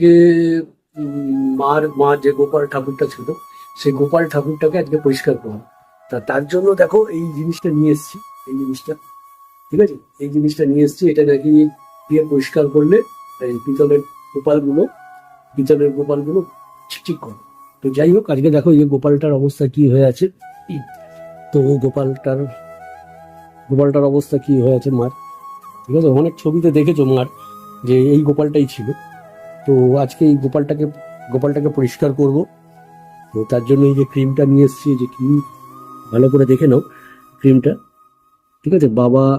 আজকে মার, মা যে গোপাল ঠাকুরটা ছিল, সেই গোপাল ঠাকুরটাকে আজকে পরিষ্কার করব। তা তার জন্য দেখো এই জিনিসটা নিয়ে এসেছি, এই জিনিসটা, ঠিক আছে? এই জিনিসটা নিয়ে এসেছি, এটা নাকি দিয়ে পরিষ্কার করলে এই পিতলের গোপালগুলো পিতলের গোপালগুলো ঠিক করে তো যাই হোক, আজকে দেখো এই গোপালটার অবস্থা কি হয়ে আছে। তো গোপালটার গোপালটার অবস্থা কি হয়ে আছে মার? ঠিক আছে? অনেক ছবিতে দেখেছ মার যে এই গোপালটাই ছিল। তো আজকে এই গোপালটাকে গোপালটাকে পরিষ্কার করব। তো তার জন্য এই যে ক্রিমটা নিয়ে এসেছি যে কি ভালো করে দেখে নাও ক্রিমটা। ঠিক আছে? বাবা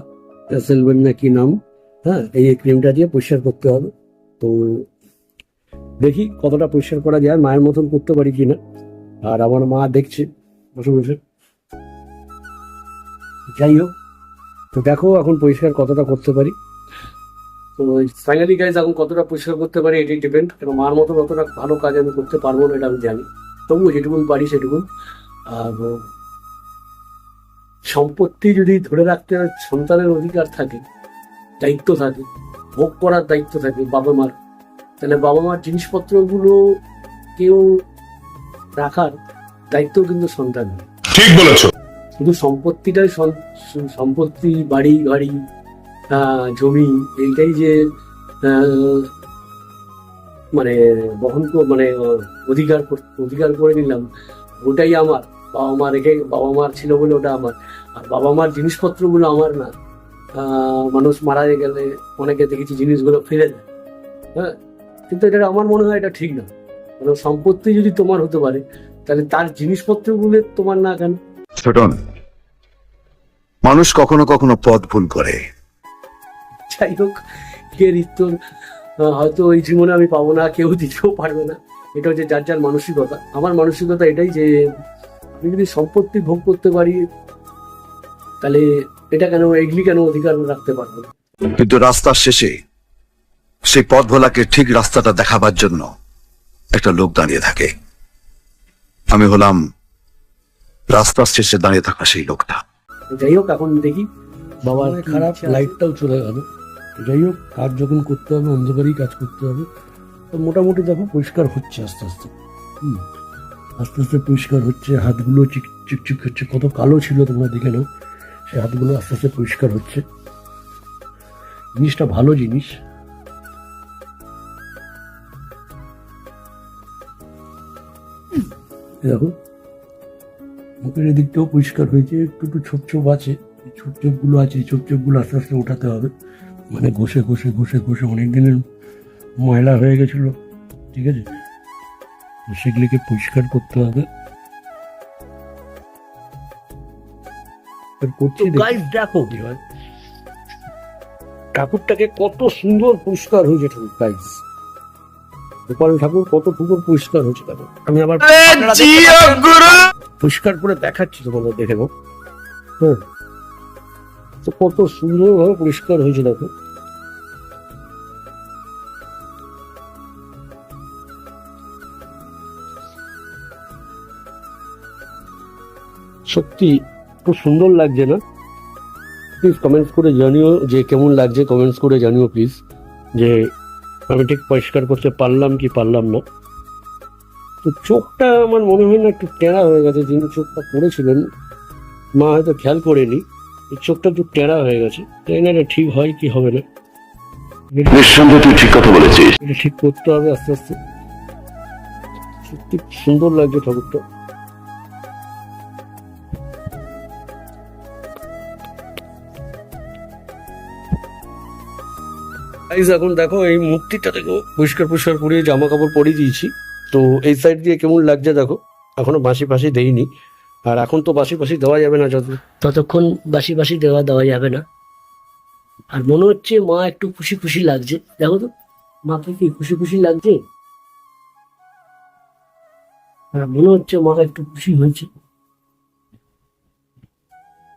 সেলভেন না কি নাম? হ্যাঁ এই যে ক্রিমটা দিয়ে পরিষ্কার করতে হবে। তো দেখি কতটা পরিষ্কার করা যায়। মায়ের মতন করতে পারি কিনা। আর আমার মা দেখছে। বসে বসে। যাই হোক, তো দেখো এখন পরিষ্কার কতটা করতে পারি। তো ফাইনালি গাইজ এখন কতটা পরিষ্কার করতে পারি এটি ডিপেন্ড কেন মার মতো অতটা ভালো কাজ আমি করতে পারব না এটা আমি জানি। তবুও যেটুকুন পারি সেটুকু। আর সম্পত্তি যদি ধরে রাখতে সন্তানের অধিকার থাকে দায়িত্ব থাকে ভোগ করার দায়িত্ব থাকে বাবা মার তাহলে বাবা মার জিনিসপত্রগুলো কেউ রাখার দায়িত্ব কিন্তু সন্তান ঠিক বলেছ। শুধু সম্পত্তিটাই সম্পত্তি বাড়ি গাড়ি জমি এইটাই যে মানে বহন মানে অধিকার অধিকার করে নিলাম, ওটাই আমার। বাবা মা রেখে, বাবা মার ছিল বলে ওটা আমার। আর বাবা মার জিনিসপত্রগুলো আমার না। মানুষ মারা গেলে অনেকে দেখেছি জিনিসগুলো ফেলে দেয়। হ্যাঁ? কিন্তু এটা আমার মনে হয় এটা ঠিক না। মানে সম্পত্তি যদি তোমার হতে পারে, তাহলে তার জিনিসপত্রগুলো তোমার না কেন? মানুষ কখনো কখনো পথ ভুল করে। যাই হোক কে ঋতুর হয়তো এই জীবনে আমি পাবো না কেউ দিতেও পারবে না। এটা হচ্ছে যার যার মানসিকতা। আমার মানসিকতা এটাই যে আমি যদি সম্পত্তি ভোগ করতে পারি তাহলে এটা কেন এগুলি কেন অধিকার রাখতে পারব না? কিন্তু রাস্তার শেষে সেই পথ ভোলাকে ঠিক রাস্তাটা দেখাবার জন্য একটা লোক দাঁড়িয়ে থাকে। আমি হলাম রাস্তার শেষে দাঁড়িয়ে থাকা সেই লোকটা। যাই হোক এখন দেখি বাবার খারাপ লাইটটাও চলে গেল। যাই হোক, কাজ যখন করতে হবে, অন্ধকারেই কাজ করতে হবে, তো মোটামুটি দেখো পরিষ্কার হচ্ছে আস্তে আস্তে। হুম, আস্তে আস্তে পরিষ্কার হচ্ছে, হাতগুলো চিক চিকচিক হচ্ছে, কত কালো ছিল তোমরা দেখে নাও, সেই হাতগুলো আস্তে আস্তে পরিষ্কার হচ্ছে। জিনিসটা ভালো জিনিস। দেখো, মুখের এদিকটাও পরিষ্কার হয়েছে, একটু একটু ছোপ ছোপ আছে, ছোপ ছোপগুলো আছে, ছোপ ছোপগুলো আস্তে আস্তে উঠাতে হবে। মানে ঘষে ঘষে ঘষে ঘষে অনেক দিনের ময়লা হয়ে গেছিল ঠিক আছে? তো সেগুলিকে পরিষ্কার করতে হবে। দেখি। ঠাকুরটাকে কত সুন্দর পরিষ্কার হয়েছে ঠাকুর গাইজ গোপাল ঠাকুর কত পুকুর পরিষ্কার হয়েছে দেখো। আমি আবার পরিষ্কার করে দেখাচ্ছি তোমাদের দেখে হ্যাঁ তো কত সুন্দরভাবে পরিষ্কার হয়েছে দেখো। সত্যি খুব সুন্দর লাগছে না? প্লিজ কমেন্টস করে জানিও যে কেমন লাগছে কমেন্টস করে জানিও প্লিজ যে আমি ঠিক পরিষ্কার করতে পারলাম কি পারলাম না। তো চোখটা আমার মনে হয় না একটু টেরা হয়ে গেছে, যিনি চোখটা করেছিলেন মা হয়তো খেয়াল করেনি। চোখটা একটু টেরা হয়ে গেছে। তাই না এটা ঠিক হয় কি হবে না। নিঃসন্দেহে তুই ঠিক কথা বলেছিস। এটা ঠিক করতে হবে আস্তে আস্তে। সত্যি সুন্দর লাগছে ঠাকুরটা। Guys, এখন দেখো এই মূর্তিটা দেখো পরিষ্কার পরিষ্কার করে জামা কাপড় পরিয়ে দিয়েছি। তো এই সাইড দিয়ে কেমন লাগছে দেখো এখনও বাঁশি ফাঁসি দেইনি। আর এখন তো বাসি বাসি দেওয়া যাবে না যত ততক্ষণ বাসি বাসি দেওয়া দেওয়া যাবে না। আর মনে হচ্ছে মা একটু খুশি খুশি লাগছে। দেখো তো, মাকে কি খুশি খুশি লাগছে? হ্যাঁ মনে হচ্ছে মা একটু খুশি হয়েছে।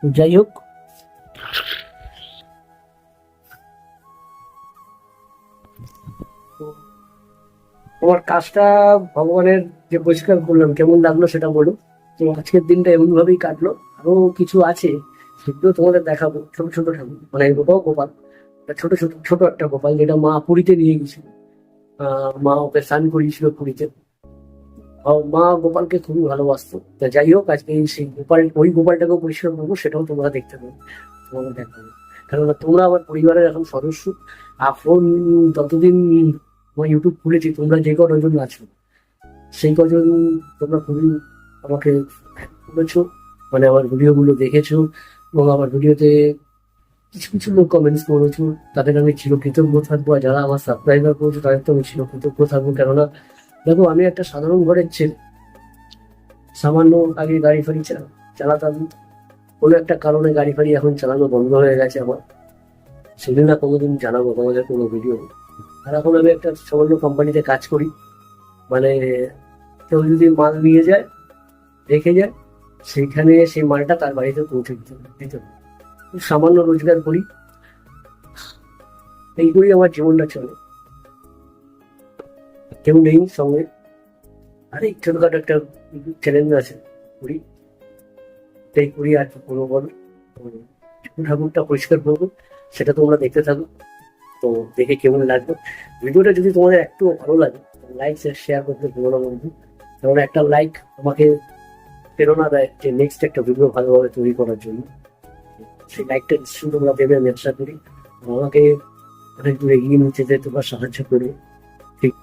যাই হোক। তোমার কাজটা ভগবানের যে পরিষ্কার করলাম, কেমন লাগল সেটা বলো। তো আজকের দিনটা এমন ভাবেই কাটলো। আরও কিছু আছে, সেগুলো তোমাদের দেখাবো। ছোট ছোট ঠাকুর মানে গোপাল গোপাল। ছোট ছোট ছোট একটা গোপাল, যেটা মা পুরীতে নিয়ে গেছিল মা ওকে স্নান করিয়েছিল পুরীতে। মা গোপালকে খুবই ভালোবাসতো। তা যাই হোক, আজকে সেই গোপাল, ওই গোপালটাকেও পরিষ্কার করব, সেটাও তোমরা দেখতে পাবে। তোমরা দেখাবো। কেননা তোমরা আমার পরিবারের এখন সদস্য। এখন যতদিন ইউটিউব খুলেছি, তোমরা যে কজন আছো, সেই কজন তোমরা খুবই আমাকে বলেছ মানে আমার ভিডিওগুলো দেখেছ, এবং আমার ভিডিওতে কিছু কিছু লোক কমেন্টস করেছ, তাদের আমি চিরকৃতজ্ঞ থাকব, আর যারা আমার সাবস্ক্রাইবার করেছ, তাদের তো আমি চিরকৃতজ্ঞ থাকব। কেননা, দেখো, আমি একটা সাধারণ ঘরের ছেলে। সামান্য আগে গাড়ি ফাড়ি চালাতাম। কোনো একটা কারণে গাড়ি ফাড়ি এখন চালানো বন্ধ হয়ে গেছে আমার। সেদিন না কোনোদিন জানাব তোমাদের কোনো ভিডিও আর এখন আমি একটা সামান্য কোম্পানিতে কাজ করি। মানে কেউ যদি মাল নিয়ে যায় রেখে যায় সেইখানে সেই মালটা তার বাড়িতে পৌঁছে দিতে সামান্য রোজগার করি এই করেই আমার জীবনটা চলে। কেউ নেই সঙ্গে। আরে, ছোটখাটো একটা চ্যালেঞ্জ আছে, করি। এটাই করি, আর করব বলো? ঠাকুরটা পরিষ্কার করব, সেটা তোমরা দেখতে থাকো। তো দেখে কেমন লাগবে ভিডিওটা যদি তোমাদের একটু ভালো লাগে লাইক শেয়ার করতে না বন্ধু। কারণ একটা লাইক আমাকে প্রেরণা দেয় যে নেক্সট একটা ভিডিও ভালোভাবে তৈরি করার জন্য। সেই লাইকটা নিশ্চয়ই তোমরা দেবে আমি আশা করি। আমাকে অনেক দূর এগিয়ে নিতে যেতে তোমরা সাহায্য করবে। ঠিক।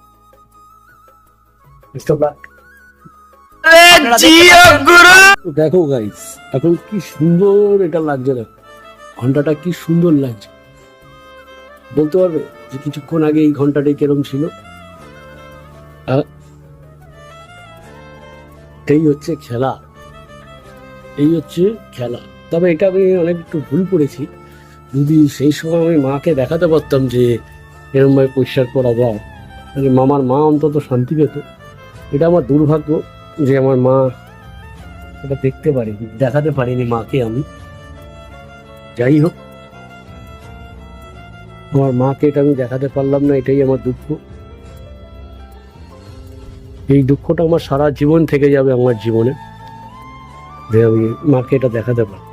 দেখো গাইস এখন কি সুন্দর এটা লাগছে দেখো। ঘন্টাটা কি সুন্দর লাগছে। বলতে পারবে যে কিছুক্ষণ আগে এই ঘন্টাটাই কিরম ছিল? আহ, এই হচ্ছে খেলা। এই হচ্ছে খেলা। তবে এটা আমি অনেক একটু ভুল করেছি যদি সেই সময় আমি মাকে দেখাতে পারতাম যে এরমভাবে পরিষ্কার করা যায়, তাহলে মামার মা অন্তত শান্তি পেত। এটা আমার দুর্ভাগ্য যে আমার মা এটা দেখতে পারিনি, দেখাতে পারিনি মাকে আমি। যাই হোক, আমার মাকে এটা আমি দেখাতে পারলাম না, এটাই আমার দুঃখ। এই দুঃখটা আমার সারা জীবন থেকে যাবে আমার জীবনে। যে আমি মাকে এটা দেখাতে পারি